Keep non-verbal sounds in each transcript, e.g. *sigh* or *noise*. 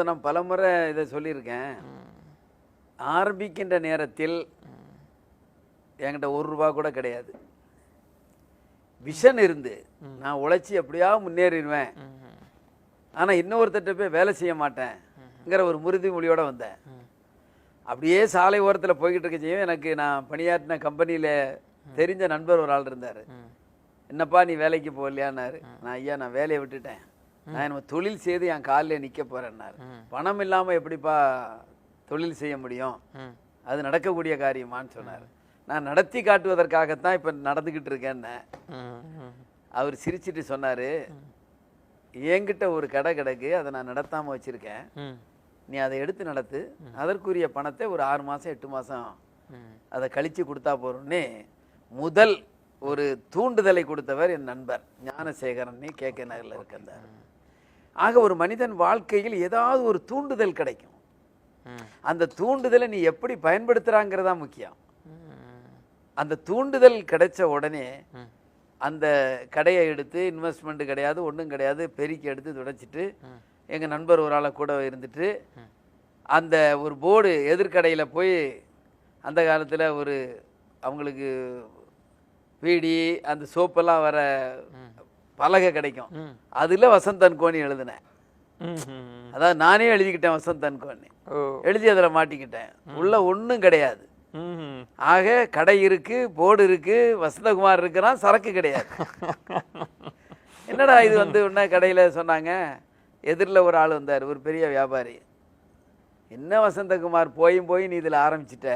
நான் பலமுறை இதை சொல்லியிருக்கேன். ஆரம்பிக்கின்ற நேரத்தில் என்கிட்ட ஒரு ரூபா கூட கிடையாது. விஷன் இருந்து நான் உழைச்சி எப்படியாவது முன்னேறிடுவேன். ஆனால் இன்னொருத்தட்ட போய் வேலை செய்ய மாட்டேன்ங்கிற ஒரு உறுதிமொழியோட வந்தேன். அப்படியே சாலை ஓரத்தில் போய்கிட்டு இருக்க செய்யும் எனக்கு நான் பணியாற்றின கம்பெனியில் தெரிஞ்ச நண்பர் ஒரு ஆள் இருந்தார். என்னப்பா நீ வேலைக்கு போகலையான்னாரு. நான் ஐயா நான் வேலையை விட்டுட்டேன். நான் நம்ம தொழில் செய்து என் காலில் நிற்க போகிறேன்னாரு பணம் இல்லாமல் எப்படிப்பா தொழில் செய்ய முடியும்? அது நடக்கக்கூடிய காரியமான்னு சொன்னார். நான் நடத்தி காட்டுவதற்காகத்தான் இப்போ நடந்துக்கிட்டு இருக்கேன்னு. அவர் சிரிச்சிட்டு சொன்னார். என்கிட்ட ஒரு கடை கிடக்கு அதை நான் நடத்தாமல் வச்சுருக்கேன். நீ அதை எடுத்து நடத்து. அதற்குரிய பணத்தை ஒரு ஆறு மாதம் எட்டு மாதம் அதை கழித்து கொடுத்தா போகிறோன்னே முதல் ஒரு தூண்டுதலை கொடுத்தவர் என் நண்பர் ஞானசேகரன் கேகே நகரில் இருக்கின்றார் ஆக ஒரு மனிதன் வாழ்க்கையில் ஏதாவது ஒரு தூண்டுதல் கிடைக்கும். அந்த தூண்டுதலை நீ எப்படி பயன்படுத்துகிறாங்கிறதா முக்கியம். அந்த தூண்டுதல் கிடைச்ச உடனே அந்த கடையை எடுத்து இன்வெஸ்ட்மெண்ட் கிடையாது ஒன்றும் கிடையாது பெருக்கி எடுத்து துடைச்சிட்டு எங்கள் நண்பர் ஒரு ஆளை கூட இருந்துட்டு அந்த ஒரு போர்டு எதிர்கடையில் போய் அந்த காலத்தில் ஒரு அவங்களுக்கு பீடி அந்த சோப்பெல்லாம் வர பலகை கிடைக்கும். அதில் வசந்தன் கோணி எழுதினேன். அதாவது நானே எழுதிக்கிட்டேன் வசந்தன் கோணி எழுதி அதில் மாட்டிக்கிட்டேன். உள்ள ஒன்றும் கிடையாது. ஆக கடை இருக்கு போர்டு இருக்கு வசந்தகுமார் இருக்கிறான் சரக்கு கிடையாது. *laughs* என்னடா இது வந்து உடனே கடையில் சொன்னாங்க? எதிரில் ஒரு ஆள் வந்தார் ஒரு பெரிய வியாபாரி. என்ன வசந்தகுமார் போயும் போய் நீ இதில் ஆரம்பிச்சிட்ட?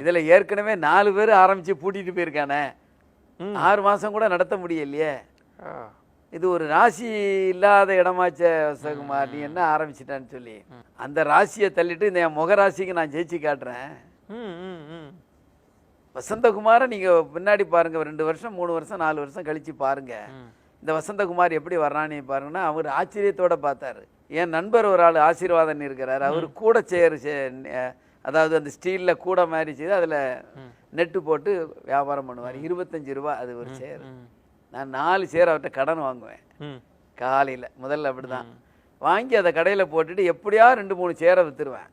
இதில் ஏற்கனவே நாலு பேர் ஆரம்பித்து பூட்டிட்டு போயிருக்கானே. ஆறு மாதம் கூட நடத்த முடியலையே. இது ஒரு ராசி இல்லாத இடமாச்ச வசந்தகுமார் நீ என்ன ஆரம்பிச்சிட்டான்னு சொல்லி. அந்த ராசியை தள்ளிட்டு இந்த என் முக ராசிக்கு நான் ஜெயிச்சு காட்டுறேன். வசந்தகுமாரை நீங்கள் பின்னாடி பாருங்க. ரெண்டு வருஷம் மூணு வருஷம் நாலு வருஷம் கழிச்சு பாருங்க. இந்த வசந்தகுமார் எப்படி வர்றான்னு பாருங்கன்னா அவர் ஆச்சரியத்தோட பார்த்தாரு. என் நண்பர் ஒரு ஆள் ஆசீர்வாதன் இருக்கிறார். அவர் கூட சேர் அதாவது அந்த ஸ்டீலில் கூட மாதிரி செய்து அதில் நெட்டு போட்டு வியாபாரம் பண்ணுவார். இருபத்தஞ்சு ரூபா அது ஒரு சேர். நான் நாலு சேர் அவர்கிட்ட கடன் வாங்குவேன். காலையில். முதல்ல அப்படிதான். வாங்கி அதை கடையில் போட்டுட்டு எப்படியா ரெண்டு மூணு சேரை விற்றுருவேன்.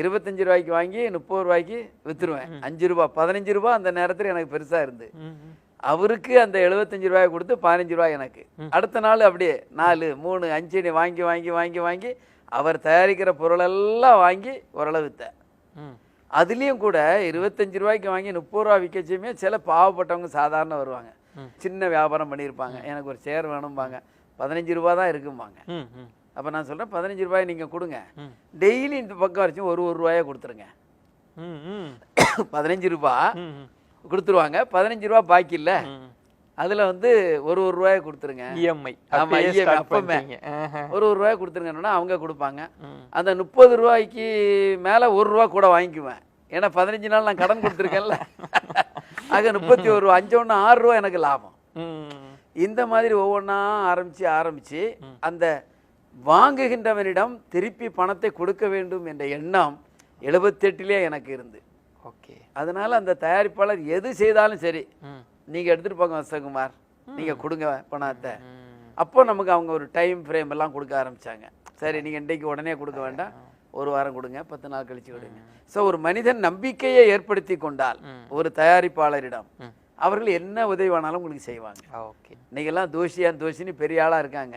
இருபத்தஞ்சு ரூபாய்க்கு வாங்கி முப்பது ரூபாய்க்கு விற்றுருவேன் அஞ்சு ரூபா பதினஞ்சு ரூபா அந்த நேரத்தில் எனக்கு பெருசாக இருந்து. அவருக்கு அந்த எழுபத்தஞ்சு ரூபாய் கொடுத்து பதினஞ்சு ரூபாய் எனக்கு. அடுத்த நாள் அப்படியே நாலு மூணு அஞ்சுன்னு வாங்கி வாங்கி வாங்கி வாங்கி அவர் தயாரிக்கிற பொருளெல்லாம் வாங்கி ஓரளவு விற்றேன். அதுலேயும் கூட இருபத்தஞ்சு ரூபாய்க்கு வாங்கி முப்பது ரூபா விற்கச்சுமே சில பாவப்பட்டவங்க சாதாரண வருவாங்க. சின்ன வியாபாரம் பண்ணியிருப்பாங்க எனக்கு ஒரு சேர் வேணும்பாங்க பதினஞ்சு ரூபா தான் இருக்கும்பாங்க. அப்போ நான் சொல்கிறேன் பதினஞ்சு ரூபாய் நீங்கள் கொடுங்க டெய்லி இந்த பக்கம் வரைக்கும் ஒரு ஒரு ரூபாயை கொடுத்துருங்க. பதினஞ்சு ரூபா. கொடுத்துருவாங்க பதினஞ்சு ரூபா பாக்கி இல்லை. அதில் வந்து ஒரு ஒரு ரூபாயை கொடுத்துருங்க EMI. ஆமா, அப்பயே EMI start அப்பமே. ஒரு ஒரு ரூபாய் கொடுத்துருங்கன்னா அவங்க கொடுப்பாங்க. அந்த முப்பது ரூபாய்க்கு மேலே ஒரு ரூபா கூட வாங்கிக்குவேன் ஏன்னா பதினஞ்சு நாள் நான் கடன் கொடுத்துருக்கேன்ல *laughs* ஆக முப்பத்தி ஒரு ரூபா அஞ்சு ஒன்று ஆறு ரூபா எனக்கு லாபம். இந்த மாதிரி ஒவ்வொன்றா ஆரம்பித்து ஆரம்பித்து அந்த வாங்குகின்றவனிடம் திருப்பி பணத்தை கொடுக்க வேண்டும் என்ற எண்ணம் எழுபத்தெட்டிலே எனக்கு இருந்து. ஓகே. அதனால் அந்த தயாரிப்பாளர் எது செய்தாலும் சரி. நீங்கள் எடுத்துகிட்டு போங்க வசகுமார் நீங்கள் கொடுங்க பணத்தை. அப்போ நமக்கு அவங்க ஒரு டைம் ஃப்ரேம் எல்லாம் கொடுக்க ஆரம்பிச்சாங்க. சரி நீங்கள் இன்றைக்கு உடனே கொடுக்க வேண்டாம். ஒரு வாரம் கொடுங்க பத்து நாள் கழிச்சு கொடுங்க ஸோ ஒரு மனிதன் நம்பிக்கையை ஏற்படுத்தி கொண்டால் ஒரு தயாரிப்பாளரிடம் அவர்கள் என்ன உதவி வேணாலும் உங்களுக்கு செய்வாங்க. ஓகே. இன்னைக்கெல்லாம் தோஷியான் தோஷின்னு பெரிய ஆளாக இருக்காங்க.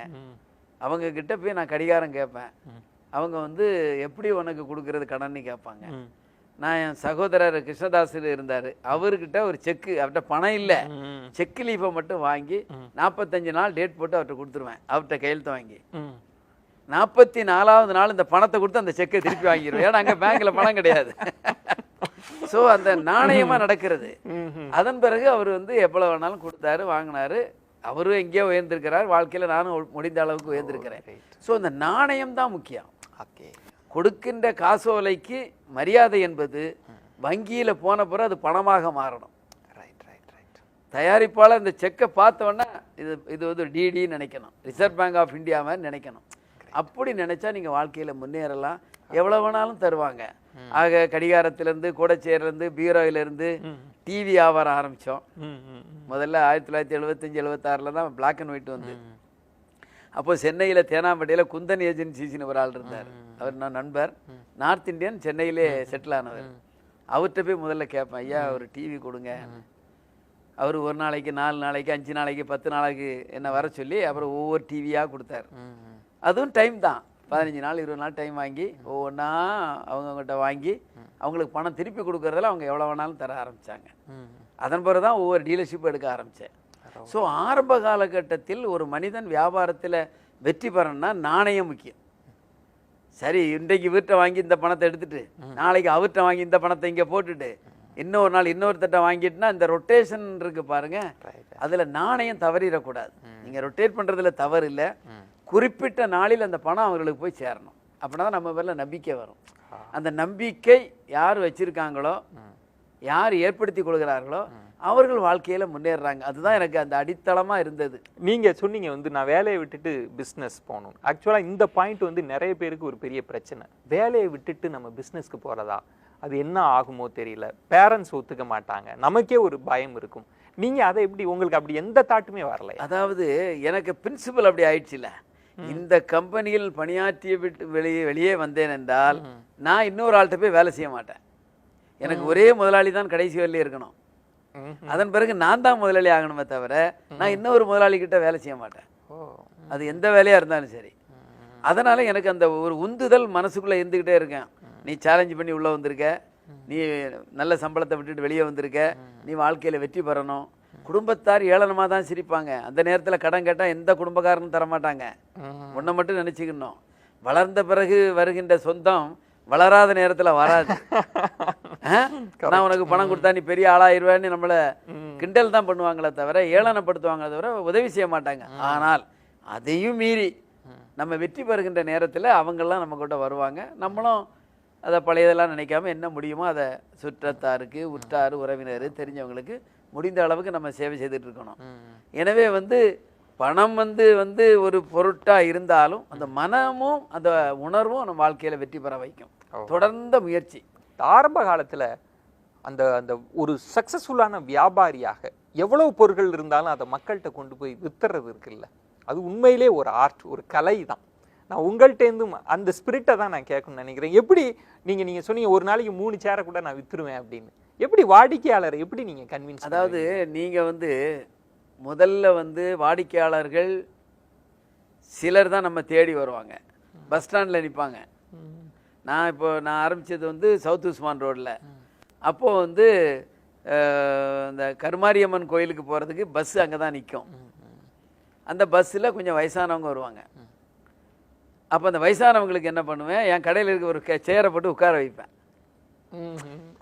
அவங்க கிட்ட போய் நான் கடிகாரம் கேட்பேன். அவங்க வந்து எப்படி உனக்கு கொடுக்கறது கடன்னு கேட்பாங்க. நான் என் சகோதரர் கிருஷ்ணதாசர் இருந்தார். அவர்கிட்ட ஒரு செக்கு அவர்கிட்ட பணம் இல்லை. ம். செக் லீஃபை மட்டும் வாங்கி நாற்பத்தஞ்சு நாள் டேட் போட்டு அவர்கிட்ட கொடுத்துருவேன். அவர்கிட்ட கையெழுத்து வாங்கி. நாற்பத்தி நாலாவது நாள் இந்த பணத்தை கொடுத்து அந்த செக்கை திருப்பி வாங்கிடுவேன். ஏன்னா அங்கே பேங்க்கில் பணம் கிடையாது. *laughs* ஸோ அந்த நாணயமாக நடக்கிறது. அதன் பிறகு அவர் வந்து எவ்வளோ வேணாலும் கொடுத்தாரு வாங்கினாரு. அவரும் எங்கேயோ உயர்ந்திருக்கிறார். வாழ்க்கையில் நானும் முடிந்த அளவுக்கு உயர்ந்திருக்கிறேன். ஸோ இந்த நாணயம் தான் முக்கியம். ஓகே. கொடுக்கின்ற காசோலைக்கு மரியாதை என்பது வங்கியில் போன பிறகு அது பணமாக மாறணும். ரைட் ரைட் ரைட் தயாரிப்பாளர் இந்த செக்கை பார்த்தவொன்னே இது இது வந்து டிடின்னு நினைக்கணும். ரிசர்வ் பேங்க் ஆஃப் இந்தியா மாதிரி நினைக்கணும். அப்படி நினைச்சா நீங்கள் வாழ்க்கையில் முன்னேறலாம். எவ்வளோ வேணாலும் தருவாங்க. ஆக கடிகாரத்திலேருந்து கூடச்சேரிலேருந்து பீரோயிலேருந்து டிவி வியாபாரம் ஆரம்பித்தோம் முதல்ல ஆயிரத்தி தொள்ளாயிரத்தி எழுபத்தஞ்சி எழுபத்தாறில் தான் பிளாக் அண்ட் ஒயிட் வந்து. அப்போ சென்னையில் தேனாம்பேட்டையில் குந்தன் ஏஜென்சிஸ்னு ஒரு ஆள் இருந்தார். அவர் நான் நண்பர். நார்த் இந்தியன் சென்னையிலே செட்டில் ஆனவர். அவர்கிட்ட போய் முதல்ல கேட்பேன் ஐயா ஒரு டிவி கொடுங்க. அவர் ஒரு நாளைக்கு நாலு நாளைக்கு அஞ்சு நாளைக்கு பத்து நாளைக்கு என்ன வர சொல்லி அப்புறம் ஒவ்வொரு டிவியாக கொடுத்தார். அதுவும் டைம் தான். பதினஞ்சு நாள் இருபது நாள் டைம் வாங்கி ஒவ்வொன்றா அவங்கக்கிட்ட வாங்கி அவங்களுக்கு பணம் திருப்பி கொடுக்கறதுல அவங்க எவ்வளோ வேணாலும் தர ஆரம்பித்தாங்க. அதன் பிறகு தான் ஒவ்வொரு டீலர்ஷிப் எடுக்க ஆரம்பித்தேன் ஸோ ஆரம்ப காலகட்டத்தில் ஒரு மனிதன் வியாபாரத்தில் வெற்றி பெறணும்னா நாணயம் முக்கியம். சரி இன்றைக்கு இவர்கிட்ட வாங்கி இந்த பணத்தை எடுத்துட்டு நாளைக்கு அவர்கிட்ட வாங்கி இந்த பணத்தை இங்கே போட்டுட்டு இன்னொரு நாள் இன்னொருத்தட்ட வாங்கிட்டுனா இந்த ரொட்டேஷன் இருக்கு பாருங்க. அதில் நாணயம் தவறிடக்கூடாது. நீங்கள் ரொட்டேட் பண்ணுறதுல தவறு இல்லை. குறிப்பிட்ட நாளில் அந்த பணம் அவங்களுக்கு போய் சேரணும். அப்படின்னா தான் நம்ம பேரில் நம்பிக்கை வரும். அந்த நம்பிக்கை யார் வச்சிருக்காங்களோ. யார் ஏற்படுத்தி கொள்கிறார்களோ அவர்கள் வாழ்க்கையில முன்னேறுறாங்க. அதுதான் எனக்கு அந்த அடித்தளமா இருந்தது. நீங்க சொன்னீங்க வந்து நான் வேலையை விட்டுட்டு பிஸ்னஸ் போகணும். ஆக்சுவலா இந்த பாயிண்ட் வந்து நிறைய பேருக்கு ஒரு பெரிய பிரச்சனை. வேலையை விட்டுட்டு நம்ம பிஸ்னஸ்க்கு போறதா? அது என்ன ஆகுமோ தெரியல. பேரண்ட்ஸ் ஒத்துக்க மாட்டாங்க. நமக்கே ஒரு பயம் இருக்கும். நீங்க அதை எப்படி உங்களுக்கு அப்படி எந்த தாட்டுமே வரலையா? அதாவது எனக்கு பிரின்சிபல் அப்படி ஆயிடுச்சுல. இந்த கம்பெனியில் பணியாற்றிய விட்டு வெளியே வெளியே வந்தேன் என்றால் நான் இன்னொரு ஆள்கிட்ட போய் வேலை செய்ய மாட்டேன். எனக்கு ஒரே முதலாளி தான் கடைசி வரையிலே இருக்கணும். அதன் பிறகு நான் தான் முதலாளி ஆகணுமே தவிர நான் இன்னொரு முதலாளி கிட்ட வேலை செய்ய மாட்டேன். அது எந்த வேலையா இருந்தாலும் சரி. அதனால எனக்கு அந்த ஒரு உந்துதல் மனசுக்குள்ள இருந்துகிட்டே இருக்கேன். நீ சேலஞ்ச் பண்ணி உள்ள வந்திருக்க. நீ நல்ல சம்பளத்தை விட்டுட்டு வெளியே வந்திருக்க. நீ வாழ்க்கையில வெற்றி பெறணும். குடும்பத்தார் ஏளனமா தான் சிரிப்பாங்க. அந்த நேரத்துல கடன் கேட்டா எந்த குடும்பக்காரனும் தர மாட்டாங்க ம். உன்னை மட்டும் நினைச்சுக்கணும். வளர்ந்த பிறகு வருகின்ற சொந்தம் வளராத நேரத்துல வராது? நான் உனக்கு பணம் கொடுத்தா நீ பெரிய ஆளாயிருவேன்னு நம்மள கிண்டல் தான் பண்ணுவாங்களே தவிர ஏளனப்படுத்துவாங்களே தவிர உதவி செய்ய மாட்டாங்க. ஆனால் அதையும் மீறி நம்ம வெற்றி பெறுகின்ற நேரத்தில் அவங்கெல்லாம் நம்ம கிட்ட வருவாங்க. நம்மளும் அதை பழையதெல்லாம் நினைக்காம என்ன முடியுமோ அதை சுற்றத்தாருக்கு உற்றார் உறவினர் தெரிஞ்சவங்களுக்கு முடிந்த அளவுக்கு நம்ம சேவை செய்துட்டு இருக்கணும். எனவே வந்து பணம் வந்து வந்து ஒரு பொருட்டா இருந்தாலும் அந்த மனமும் அந்த உணர்வும் நம்ம வாழ்க்கையில வெற்றி பெற வைக்கும். தொடர்ந்த முயற்சி. ஆரம்ப காலத்துல அந்த அந்த ஒரு சக்சஸ்ஃபுல்லான வியாபாரியாக எவ்வளவு பொருட்கள் இருந்தாலும் அதை மக்கள்கிட்ட கொண்டு போய் வித்துறது இருக்குல்ல? அது உண்மையிலே ஒரு ஆர்ட் ஒரு கலை தான். நான் உங்கள்கிட்டேருந்து அந்த ஸ்பிரிட்டை தான் நான் கேட்கணும்னு நினைக்கிறேன். எப்படி நீங்க நீங்க சொன்னீங்க ஒரு நாளைக்கு மூணு சேரை கூட நான் வித்துருவேன் அப்படின்னு. எப்படி வாடிக்கையாளரை எப்படி நீங்க கன்வின்ஸ் அதாவது நீங்க வந்து முதல்ல வந்து வாடிக்கையாளர்கள் சிலர் தான் நம்ம தேடி வருவாங்க. பஸ் ஸ்டாண்டில் நிற்பாங்க நான் இப்போ நான் ஆரம்பிச்சது வந்து சவுத் உஸ்மான் ரோட்டில் அப்போது வந்து இந்த கருமாரியம்மன் கோயிலுக்கு போகிறதுக்கு பஸ் அங்கே தான் நிற்கும் அந்த பஸ்ஸில் கொஞ்சம் வயசானவங்க வருவாங்க. அப்போ அந்த வயசானவங்களுக்கு என்ன பண்ணுவேன் என் கடையில் இருக்க ஒரு சேரை போட்டு உட்கார வைப்பேன்.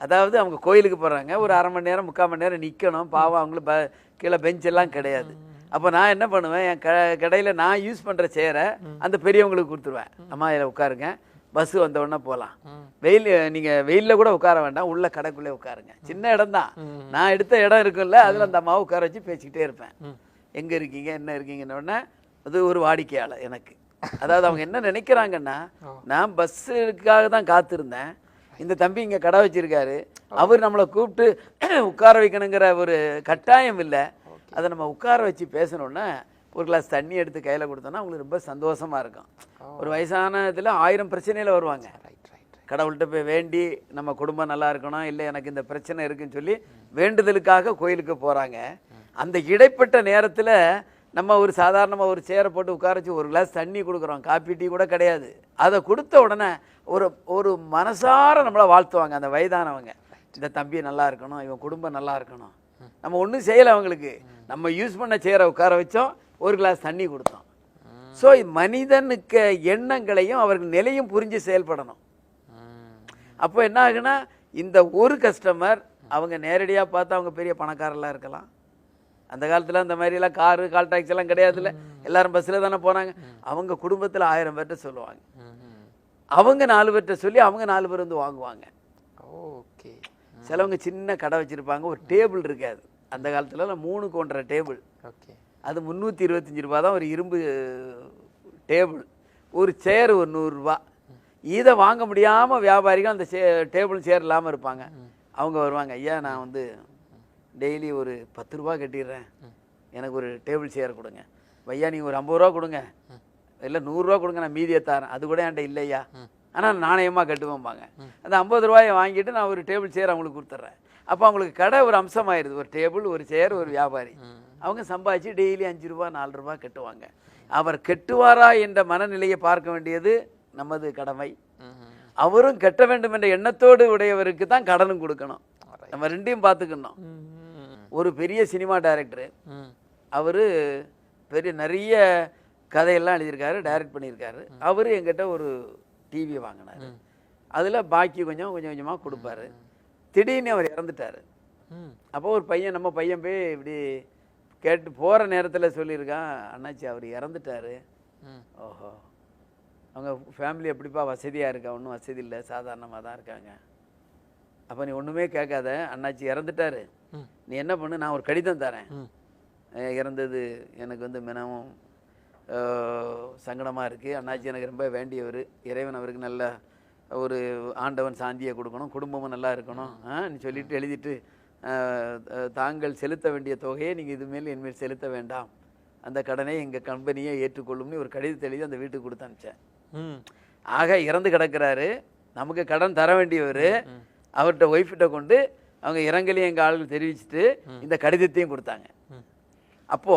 அதாவது அவங்க கோயிலுக்கு போகிறாங்க ஒரு அரை மணி நேரம் முக்கால் மணி நேரம் நிற்கணும் பாவம் அவங்களுக்கு ப கீழே பெஞ்ச் எல்லாம் கிடையாது. அப்போ நான் என்ன பண்ணுவேன் என் க கடையில் நான் யூஸ் பண்ணுற சேரை அந்த பெரியவங்களுக்கு கொடுத்துருவேன். அம்மா இதில் உட்காருங்க. பஸ்ஸு வந்த உடனே போகலாம் வெயில் நீங்கள் வெயிலில் கூட உட்கார வேண்டாம். உள்ள கடைக்குள்ளே உட்காருங்க. சின்ன இடம் தான் நான் எடுத்த இடம் இருக்குல்ல அதில் அந்த அம்மாவை உட்கார வச்சு பேசிக்கிட்டே இருப்பேன். எங்கே இருக்கீங்க என்ன இருக்கீங்கன்னு உடனே அது ஒரு வாடிக்கையாளர் எனக்கு. அதாவது அவங்க என்ன நினைக்கிறாங்கன்னா நான் பஸ்ஸுக்காக தான் காத்திருந்தேன். இந்த தம்பி இங்கே கடை வச்சிருக்காரு. அவர் நம்மளை கூப்பிட்டு *clears throat* உட்கார வைக்கணுங்கிற ஒரு கட்டாயம் இல்லை. அதை நம்ம உட்கார வச்சு பேசணுன்னா ஒரு கிளாஸ் தண்ணி எடுத்து கையில் கொடுத்தோன்னா அவங்களுக்கு ரொம்ப சந்தோஷமா இருக்கும். ஒரு வயசான இதில் ஆயிரம் பிரச்சனையில் வருவாங்க. ரைட் ரைட் கடவுள்கிட்ட போய் வேண்டி நம்ம குடும்பம் நல்லா இருக்கணும் இல்லை எனக்கு இந்த பிரச்சனை இருக்குன்னு சொல்லி வேண்டுதலுக்காக கோயிலுக்கு போகிறாங்க அந்த இடைப்பட்ட நேரத்தில் நம்ம ஒரு சாதாரணமாக ஒரு சேரை போட்டு உட்கார வச்சு ஒரு கிளாஸ் தண்ணி கொடுக்குறோம். காப்பி டீ கூட கிடையாது. அதை கொடுத்த உடனே ஒரு ஒரு மனசார நம்மளை வாழ்த்துவாங்க அந்த வயதானவங்க. இந்த தம்பி நல்லா இருக்கணும் இவன் குடும்பம் நல்லா இருக்கணும். நம்ம ஒன்றும் செய்யலை அவங்களுக்கு. நம்ம யூஸ் பண்ண சேரை உட்கார வச்சோம் ஒரு கிளாஸ் தண்ணி கொடுத்தோம். ஸோ மனிதனுக்கு எண்ணங்களையும் அவர்கள் நிலையும் புரிஞ்சு செயல்படணும். அப்போ என்ன ஆகுனா இந்த ஒரு கஸ்டமர் அவங்க நேரடியாக பார்த்து அவங்க பெரிய பணக்காரர்களாக இருக்கலாம். அந்த காலத்தில் அந்த மாதிரிலாம் காரு கால் டாக்ஸி எல்லாம் கிடையாதுல்ல. எல்லாரும் பஸ்ஸில் தானே போனாங்க. அவங்க குடும்பத்தில் ஆயிரம் பேர்கிட்ட சொல்லுவாங்க. அவங்க நாலு பேர்கிட்ட சொல்லி அவங்க நாலு பேர் வந்து வாங்குவாங்க. ஓகே. சிலவங்க சின்ன கடை வச்சுருப்பாங்க. ஒரு டேபிள் இருக்காது. அந்த காலத்தில் மூணுக்கு ஒன்றரை டேபிள். ஓகே. அது முந்நூற்றி இருபத்தஞ்சி ரூபா தான் ஒரு இரும்பு டேபிள். ஒரு சேர் ஒரு நூறுரூவா இதை வாங்க முடியாமல் வியாபாரிகள் அந்த சே டேபிள் சேர் இல்லாமல் இருப்பாங்க. அவங்க வருவாங்க. ஐயா நான் வந்து டெய்லி ஒரு பத்து ரூபா கட்டிடுறேன். எனக்கு ஒரு டேபிள் சேர் கொடுங்க. ஐயா நீங்கள் ஒரு ஐம்பது ரூபா கொடுங்க. இல்லை நூறுரூவா கொடுங்க நான் மீதியை தரேன். அது கூட என்கிட்ட இல்லையா? ஆனால் நாணயமாக கட்டுவோம்பாங்க. அந்த ஐம்பது ரூபாயை வாங்கிட்டு நான் ஒரு டேபிள் சேர் அவங்களுக்கு கொடுத்துட்றேன். அப்போ அவங்களுக்கு கடை ஒரு அம்சமாயிருது. ஒரு டேபிள் ஒரு சேர் ஒரு வியாபாரி. அவங்க சம்பாதிச்சு டெய்லி அஞ்சு ரூபா நாலு ரூபா கட்டுவாங்க. அவர் கட்டுவாரா என்ற மனநிலையை பார்க்க வேண்டியது நமது கடமை. அவரும் கட்ட வேண்டும் என்ற எண்ணத்தோடு உடையவருக்கு தான் கடனும் கொடுக்கணும். நம்ம ரெண்டையும் பார்த்துக்கணும். ஒரு பெரிய சினிமா டைரக்டர். அவர் பெரிய நிறைய கதையெல்லாம் எழுதியிருக்காரு டைரக்ட் பண்ணியிருக்காரு. அவர் எங்கிட்ட ஒரு டிவி வாங்கினார். அதில் பாக்கி கொஞ்சம் கொஞ்சம் கொஞ்சமாக கொடுப்பாரு. திடீர்னு அவர் இறந்துட்டார். அப்போ ஒரு பையன் நம்ம பையன் போய் இப்படி கேட்டு போகிற நேரத்தில் சொல்லியிருக்கான் அண்ணாச்சி அவர் இறந்துட்டாரு. ஓஹோ. அவங்க ஃபேமிலி எப்படிப்பா வசதியாக இருக்கா? ஒன்றும் வசதி இல்லை. சாதாரணமாக தான் இருக்காங்க. அப்போ நீ ஒன்றுமே கேட்காத. அண்ணாச்சி இறந்துட்டாரு. நீ என்ன பண்ணு? நான் ஒரு கடிதம் தரேன். இறந்தது எனக்கு வந்து மினவும் சங்கடமாக இருக்குது அண்ணாச்சி எனக்கு ரொம்ப வேண்டியவர். இறைவன் அவருக்கு நல்ல ஒரு ஆண்டவன் சாந்தியை கொடுக்கணும். குடும்பமும் நல்லா இருக்கணும். ஆ, நீ சொல்லிட்டு எழுதிட்டு தாங்கள் செலுத்த வேண்டிய தொகையை நீங்கள் இதுமேல் என்மேல் செலுத்த வேண்டாம். அந்த கடனை எங்கள் கம்பெனியை ஏற்றுக்கொள்ளும்னு ஒரு கடிதத்தை எழுதி அந்த வீட்டுக்கு கொடுத்து அனுப்பிச்சேன் ஆக இறந்து கிடக்கிறாரு. நமக்கு கடன் தர வேண்டியவர். அவர்கிட்ட ஒய்ஃப்கிட்ட கொண்டு அவங்க இறங்கலையும் எங்கள் ஆளுகள் தெரிவிச்சுட்டு இந்த கடிதத்தையும் கொடுத்தாங்க. அப்போ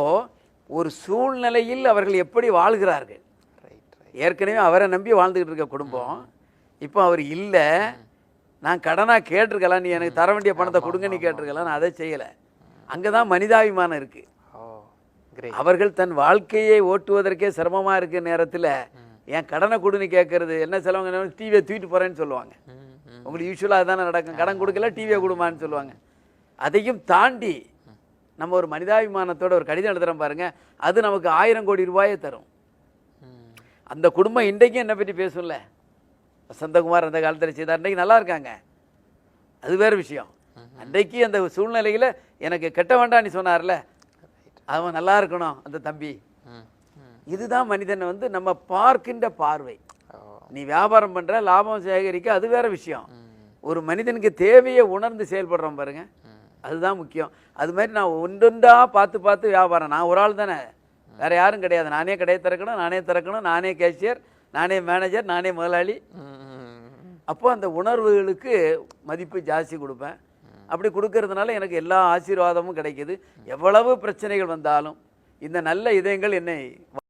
ஒரு சூழ்நிலையில் அவர்கள் எப்படி வாழ்கிறார்கள்? ரைட் ஏற்கனவே அவரை நம்பி வாழ்ந்துகிட்டு இருக்க குடும்பம். இப்போ அவர் இல்லை. நான் கடனாக கேட்டிருக்கலாம். நீ எனக்கு தர வேண்டிய பணத்தை கொடுங்க நீ கேட்டிருக்கலாம். நான் அதை செய்யலை. அங்கே தான் மனிதாபிமானம் இருக்குது அவர்கள் தன் வாழ்க்கையை ஓட்டுவதற்கே சிரமமா இருக்க நேரத்துல என் கடனை கொடுன்னு கேட்கறது என்ன செலவங்க டிவியை தூக்கிட்டு போறேன்னு சொல்லுவாங்க. உங்களுக்கு யூஸ்வலாக தானே நடக்கும். கடன் கொடுக்கல டிவியை கொடுமான்னு சொல்லுவாங்க. அதையும் தாண்டி நம்ம ஒரு மனிதாபிமானத்தோட ஒரு கடிதம் எழுதுறோம் பாருங்க. அது நமக்கு ஆயிரம் கோடி ரூபாயை தரும். அந்த குடும்பம் இன்றைக்கும் என்னை பற்றி பேசும்ல? வசந்தகுமார் அந்த காலத்தில் செய்தார். இன்றைக்கு நல்லா இருக்காங்க. அது வேறு விஷயம். அன்றைக்கு அந்த சூழ்நிலையில் எனக்கு கெட்ட வேண்டாம் நீ சொன்னார்ல. அவன் நல்லா இருக்கணும் அந்த தம்பி. இதுதான் மனிதன் வந்து நம்ம பார்க்கின்ற பார்வை. நீ வியாபாரம் பண்ற லாபம் சேகரிக்க அது வேற விஷயம். ஒரு மனிதனுக்கு தேவையை உணர்ந்து செயல்படுறோம் பாருங்க. அதுதான் முக்கியம். அது மாதிரி நான் ஒன்றொன்றா பார்த்து பார்த்து வியாபாரம். நான் ஒரு ஆள் தானே. வேற யாரும் கிடையாது. நானே கடையை திறக்கணும் நானே திறக்கணும் நானே கேஷியர் நானே மேனேஜர் நானே முதலாளி. அப்போ அந்த உணர்வுகளுக்கு மதிப்பு ஜாஸ்தி கொடுப்பேன். அப்படி கொடுக்கறதுனால எனக்கு எல்லா ஆசீர்வாதமும் கிடைக்கிது. எவ்வளவு பிரச்சனைகள் வந்தாலும் இந்த நல்ல இதயங்கள் என்னை